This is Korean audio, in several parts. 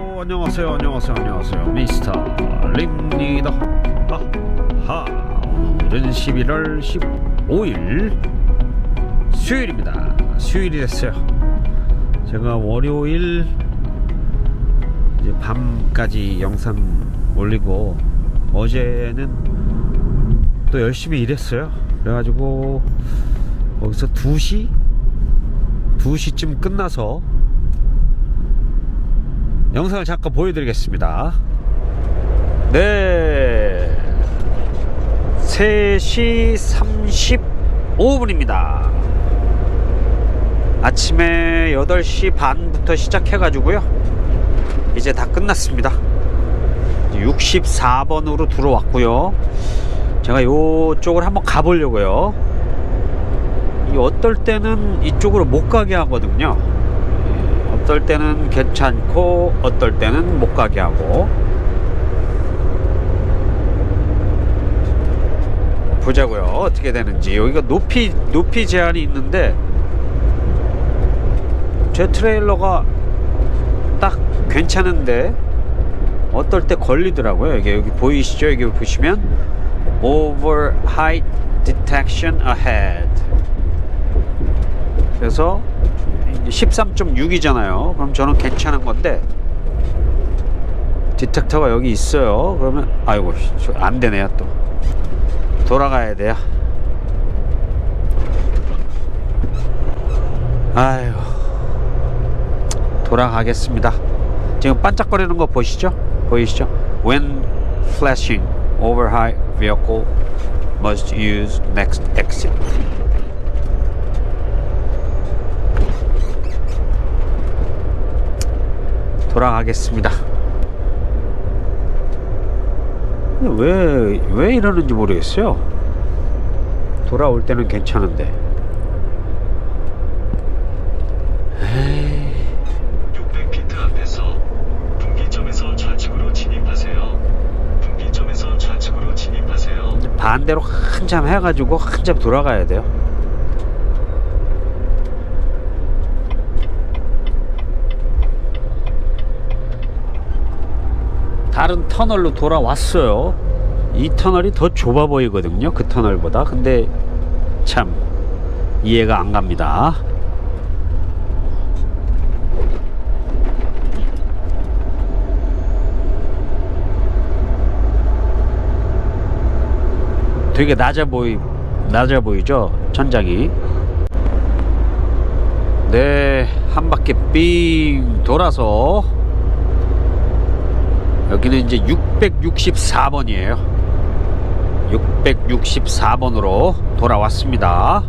오, 안녕하세요 안녕하세요 안녕하세요. 미스터 립니다. 하하 오늘은 11월 15일 수요일입니다. 수요일이 됐어요. 제가 월요일 이제 밤까지 영상 올리고 어제는 또 열심히 일했어요 그래가지고 거기서 2시 2시쯤 끝나서 영상을 잠깐 보여드리겠습니다. 네. 3시 35분입니다. 아침에 8시 반부터 시작해가지고요. 이제 다 끝났습니다. 64번으로 들어왔고요. 제가 이쪽을 한번 가보려고요. 이 어떨 때는 이쪽으로 못 가게 하거든요. 어떨 때는 괜찮고 어떨 때는 못 가게 하고. 보자고요. 어떻게 되는지. 여기가 높이 높이 제한이 있는데 제 트레일러가 딱 괜찮은데 어떨 때 걸리더라고요. 여기 여기 보이시죠? 여기 보시면 over height detection ahead 그래서 13.6이잖아요. 그럼 저는 괜찮은 건데 디텍터가 여기 있어요. 그러면 아이고 저안 되네요 또 돌아가야 돼요. 아유 돌아가겠습니다. 지금 반짝거리는 거 보시죠? 보이시죠? When flashing over high vehicle must use next exit. 돌아가겠습니다. 왜, 왜 이러는지 모르겠어요. 돌아올 때는 괜찮은데. 600피트 앞에서 분기점에서 좌측으로 진입하세요. 분기점에서 좌측으로 진입하세요. 이제 반대로 한참 해가지고 한참 돌아가야 돼요. 다른 터널로 돌아왔어요. 이 터널이 더 좁아 보이거든요. 그 터널보다. 근데 참 이해가 안 갑니다. 되게 낮아 보이 낮아 보이죠? 천장이. 네 한 바퀴 삥 돌아서 여기는 이제 664번이에요. 664번으로 돌아왔습니다.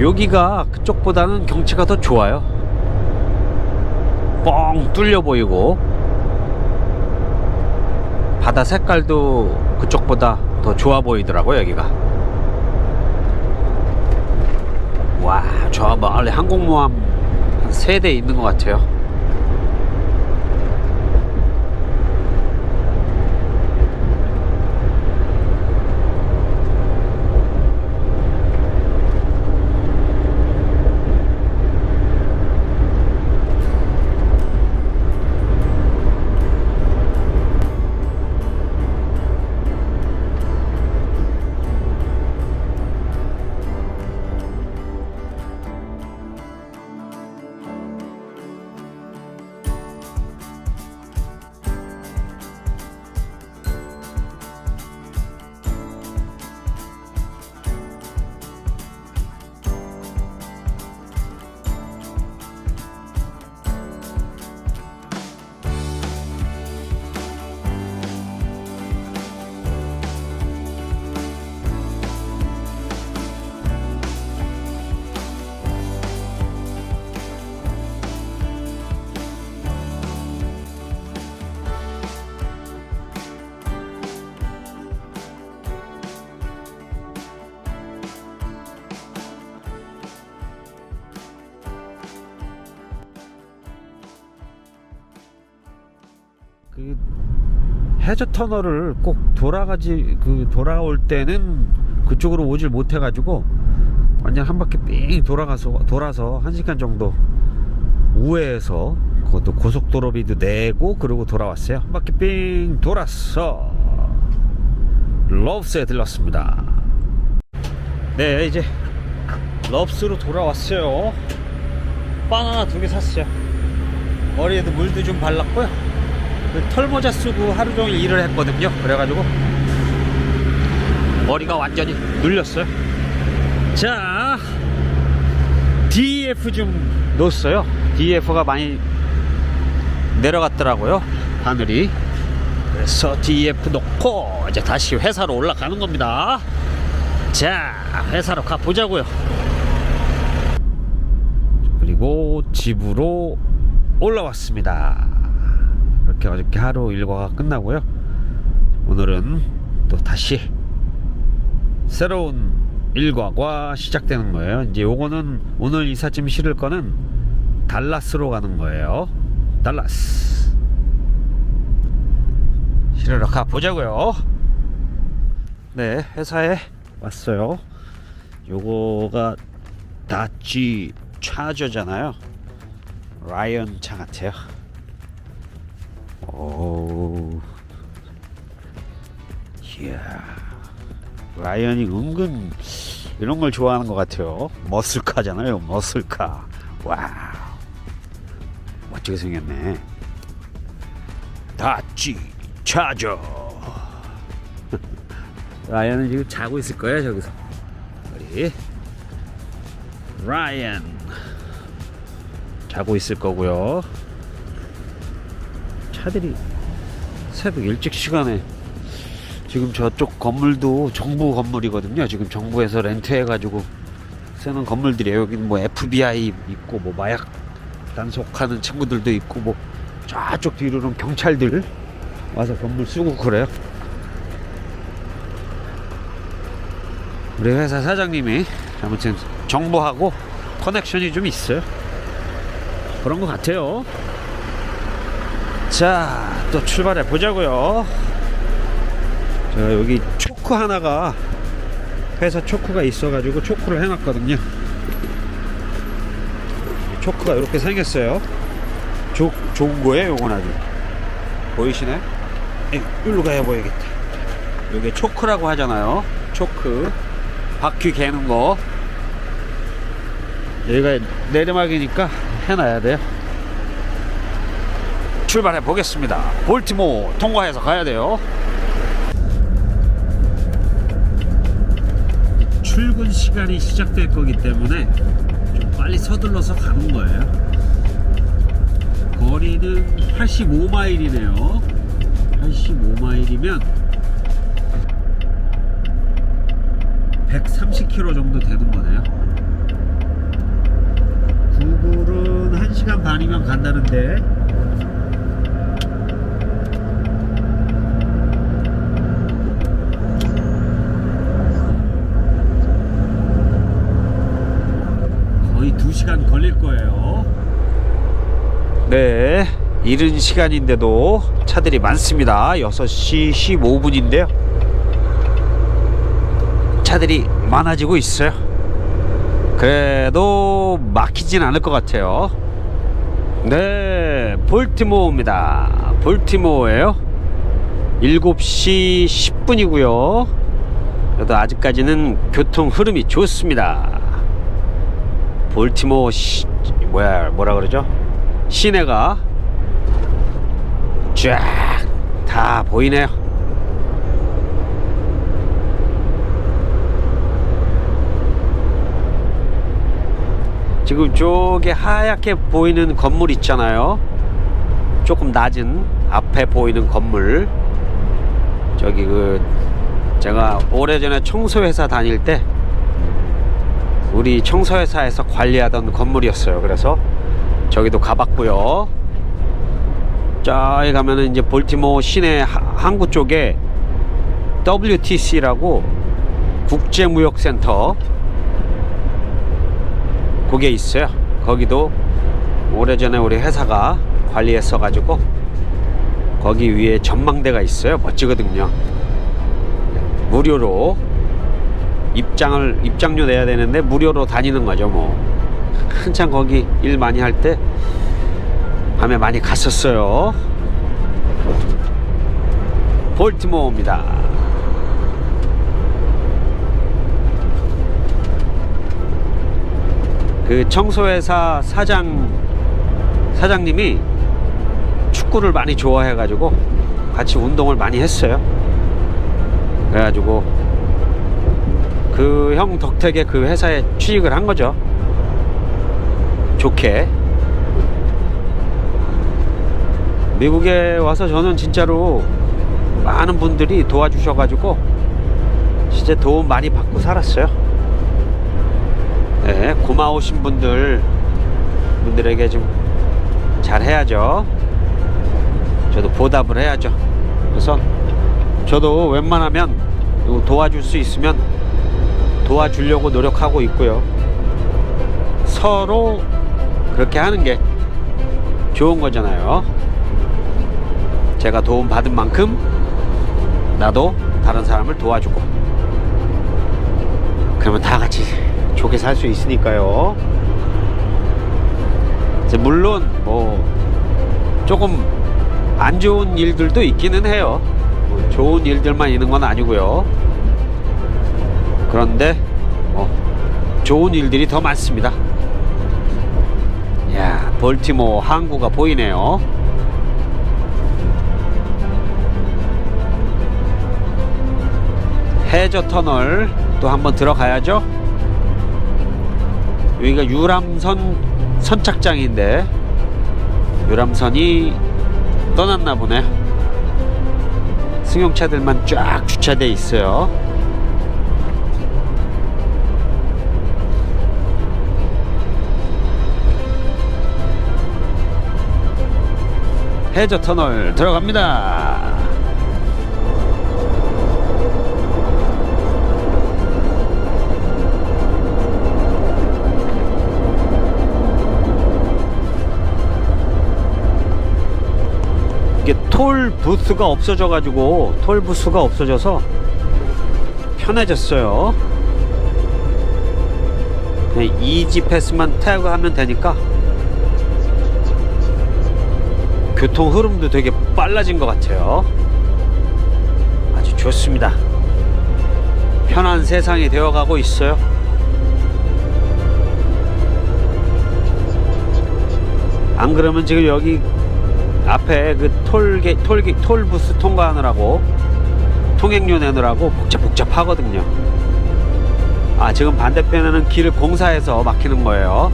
여기가 그쪽보다는 경치가 더 좋아요. 뻥 뚫려 보이고 바다 색깔도 그쪽보다 더 좋아 보이더라고 여기가. 와 저 멀리 항공모함 한세대 있는 것 같아요 해저 터널을 꼭 돌아가지 그 돌아올 때는 그쪽으로 오질 못해 가지고 완전 한 바퀴 삥 돌아가서 돌아서 한 시간 정도 우회해서 그것도 고속도로비도 내고 그러고 돌아왔어요. 한 바퀴 삥 돌았어. 럽스에 들렀습니다. 네 이제 럽스로 돌아왔어요. 바나나 두 개 샀어요. 머리에도 물도 좀 발랐고요. 그 털모자 쓰고 하루 종일 일을 했거든요. 그래가지고 머리가 완전히 눌렸어요. 자, DF 좀 넣었어요. DF가 많이 내려갔더라고요. 하늘이. 그래서 DF 넣고 이제 다시 회사로 올라가는 겁니다. 자, 회사로 가 보자고요. 그리고 집으로 올라왔습니다. 이렇게 어저께 하루 일과가 끝나고요. 오늘은 또 다시 새로운 일과가 시작되는 거예요. 이제 요거는 오늘 이삿짐 실을 거는 달라스로 가는 거예요. 달라스. 실으러 가 보자고요. 네, 회사에 왔어요. 요거가 다치 차저잖아요. 라이언 차 같아요. 오, 이야, 라이언이 은근 이런 걸 좋아하는 것 같아요. 머슬카잖아요, 머슬카. 와우, 멋지게 생겼네. 다치 차저. 라이언은 지금 자고 있을 거예요, 저기서. 우리 라이언 자고 있을 거고요. 차들이 새벽 일찍 시간에 지금 저쪽 건물도 정부 건물이거든요. 지금 정부에서 렌트해가지고 쓰는 건물들이에요. 여기 뭐 FBI 있고 뭐 마약 단속하는 친구들도 있고 뭐 저쪽 뒤로는 경찰들 와서 건물 쓰고 그래요. 우리 회사 사장님이 아무튼 정부하고 커넥션이 좀 있어요. 그런 것 같아요. 자, 또 출발해 보자고요. 자, 여기 초크 하나가 회사 초크가 있어가지고 초크를 해놨거든요. 초크가 이렇게 생겼어요. 조, 좋은 거예요, 요건 아주. 보이시네? 에, 일로 가야 보이겠다. 요게 초크라고 하잖아요. 초크. 바퀴 개는 거. 여기가 내리막이니까 해놔야 돼요. 출발해 보겠습니다. 볼티모 통과해서 가야 돼요. 출근 시간이 시작될 거기 때문에 좀 빨리 서둘러서 가는 거예요. 거리는 85마일이네요. 85마일이면 130km 정도 되는 거네요. 구글은 1시간 반이면 간다는데 거의 2 시간 걸릴 거예요. 네. 이른 시간인데도 차들이 많습니다. 6시 15분인데요. 차들이 많아지고 있어요. 그래도 막히진 않을 것 같아요. 네, 볼티모어입니다. 볼티모어예요. 7시 10분이고요. 그래도 아직까지는 교통 흐름이 좋습니다. 볼티모어 시, 뭐야 뭐라 그러죠? 시내가 쫙 다 보이네요. 지금 쪽에 하얗게 보이는 건물 있잖아요. 조금 낮은 앞에 보이는 건물. 저기 그 제가 오래전에 청소회사 다닐 때 우리 청소회사에서 관리하던 건물이었어요. 그래서 저기도 가봤고요. 저기 가면은 이제 볼티모어 시내 하- 항구 쪽에 WTC라고 국제무역센터 그게 있어요. 거기도 오래전에 우리 회사가 관리했어 가지고 거기 위에 전망대가 있어요. 멋지거든요. 무료로 입장을 입장료 내야 되는데 무료로 다니는 거죠 뭐. 한참 거기 일 많이 할 때 밤에 많이 갔었어요. 볼티모어입니다. 그 청소회사 사장 사장님이 축구를 많이 좋아해 가지고 같이 운동을 많이 했어요. 그래가지고 그 형 덕택에 그 회사에 취직을 한 거죠. 좋게. 미국에 와서 저는 진짜로 많은 분들이 도와주셔가지고 진짜 도움 많이 받고 살았어요. 네, 고마우신 분들 분들에게 좀 잘 해야죠. 저도 보답을 해야죠. 그래서 저도 웬만하면 도와줄 수 있으면 도와주려고 노력하고 있고요. 서로 그렇게 하는 게 좋은 거잖아요. 제가 도움 받은 만큼 나도 다른 사람을 도와주고 그러면 다 같이 좋게 살 수 있으니까요. 물론 뭐 조금 안 좋은 일들도 있기는 해요. 뭐 좋은 일들만 있는 건 아니고요. 그런데 뭐 좋은 일들이 더 많습니다. 야, 볼티모 항구가 보이네요. 해저 터널 또 한번 들어가야죠. 여기가 유람선 선착장인데 유람선이 떠났나 보네. 승용차들만 쫙 주차돼 있어요. 해저 터널 들어갑니다. 이게 톨 부스가 없어져 가지고 톨 부스가 없어져서 편해졌어요. 그냥 이지 패스만 타고 하면 되니까 교통 흐름도 되게 빨라진 것 같아요. 아주 좋습니다. 편한 세상이 되어가고 있어요. 안 그러면 지금 여기 앞에 그 톨게 톨게 톨 부스 통과하느라고 통행료 내느라고 복잡 복잡하거든요. 아 지금 반대편에는 길을 공사해서 막히는 거예요.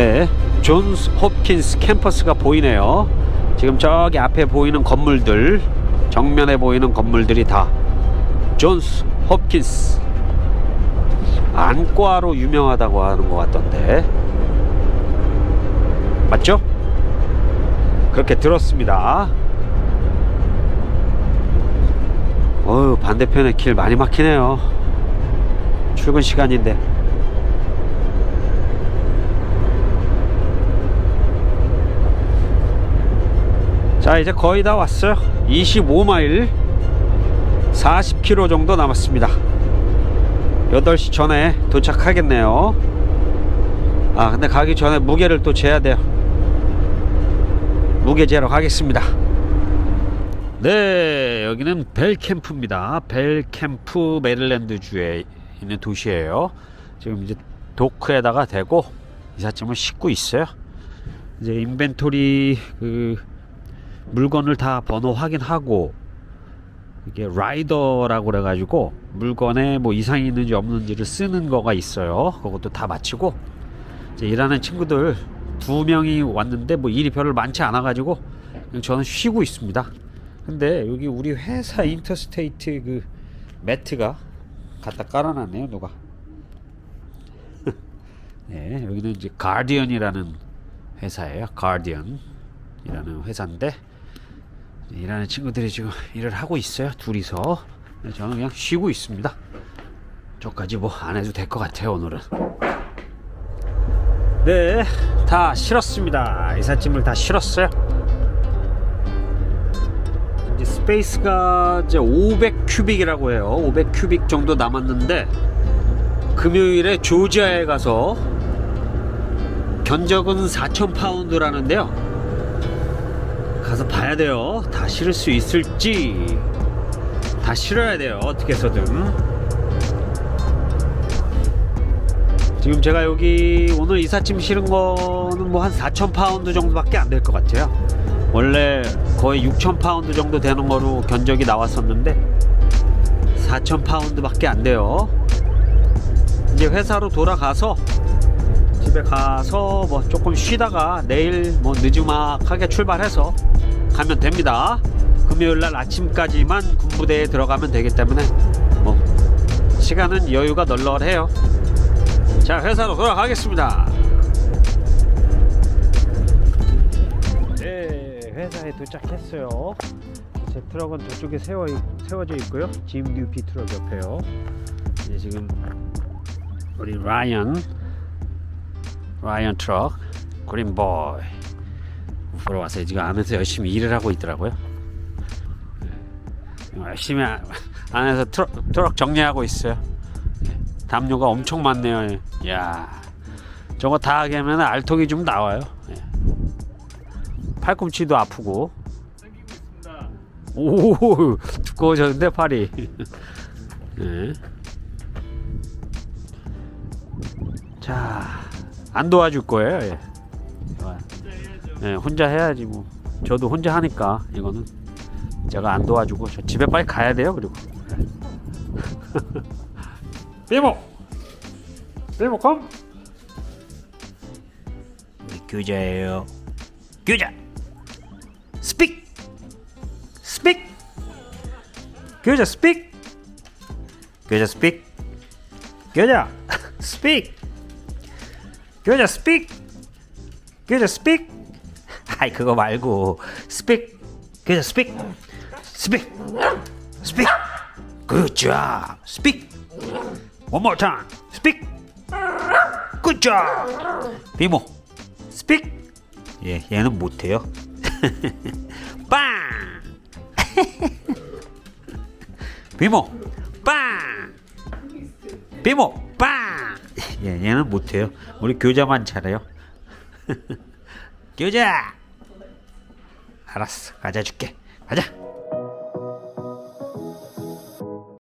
네, 존스 홉킨스 캠퍼스가 보이네요. 지금 저기 앞에 보이는 건물들, 정면에 보이는 건물들이 다 존스 홉킨스 안과로 유명하다고 하는 것 같던데. 맞죠? 그렇게 들었습니다. 어휴, 반대편에 길 많이 막히네요. 출근 시간인데. 자, 이제 거의 다 왔어요. 25마일 40km 정도 남았습니다. 8시 전에 도착하겠네요. 아, 근데 가기 전에 무게를 또 재야 돼요. 무게 재러 가겠습니다. 네, 여기는 벨캠프입니다. 벨캠프 메릴랜드주에 있는 도시예요. 지금 이제 도크에다가 대고 이삿짐을 싣고 있어요. 이제 인벤토리 그 물건을 다 번호 확인하고 이게 라이더라고 그래가지고 물건에 뭐 이상이 있는지 없는지를 쓰는 거가 있어요. 그것도 다 마치고 이제 일하는 친구들 두 명이 왔는데 뭐 일이 별로 많지 않아 가지고 그냥 저는 쉬고 있습니다. 근데 여기 우리 회사 인터스테이트 그 매트가 갖다 깔아놨네요 누가. 네 여기는 이제 가디언이라는 회사예요. 가디언이라는 회사인데 일하는 친구들이 지금 일을 하고 있어요. 둘이서 네, 저는 그냥 쉬고 있습니다. 저까지 뭐 안 해도 될 것 같아요 오늘은. 네, 다 실었습니다. 이삿짐을 다 실었어요. 이제 스페이스가 이제 500 큐빅이라고 해요. 500 큐빅 정도 남았는데 금요일에 조지아에 가서 견적은 4,000 파운드라는데요. 가서 봐야 돼요. 다 실을 수 있을지 다 실어야 돼요. 어떻게 해서든. 지금 제가 여기 오늘 이삿짐 실은 거는 뭐 한4,000 파운드 정도밖에 안 될 것 같아요. 원래 거의 6,000 파운드 정도 되는 거로 견적이 나왔었는데 4,000 파운드밖에 안 돼요. 이제 회사로 돌아가서 집에 가서 뭐 조금 쉬다가 내일 뭐 늦음막하게 출발해서 가면 됩니다. 금요일 날 아침까지만 군부대에 들어가면 되기 때문에 뭐 시간은 여유가 널널해요. 자 회사로 돌아가겠습니다. 네 회사에 도착했어요. 제 트럭은 저쪽에 세워 세워져 있고요. 짐 뉴피 트럭 옆에요. 이제 지금 우리 라이언 라이언 트럭 그린보이 보러 왔어요. 지금 안에서 열심히 일을 하고 있더라고요. 네. 열심히 안- 안에서 트럭, 트럭 정리하고 있어요. 담요가 엄청 많네요. 야, 저거 다 하면 알통이 좀 나와요. 예. 팔꿈치도 아프고. 오, 두꺼워졌는데 팔이. 예. 자, 안 도와줄 거예요. 예. 예, 혼자 해야지 뭐. 저도 혼자 하니까 이거는 제가 안 도와주고 저 집에 빨리 가야 돼요. 그리고. 비모, 비모 컴. 교자예요. 교자. 스픽. 스픽. 교자 스픽. 교자 스픽. 교자 스픽. 교자 스픽. 교자 스픽. 아이 그거 말고 스픽. 교자 스픽. 스픽. 스픽. Good job. Speak. One. 비모. Speak. 예, 얘는 못해요. 빵. 비모. 빵. 비모. 빵. 예, 얘는 못해요. 우리 교자만 잘해요. 교자. 알았어, 가자 줄게. 가자.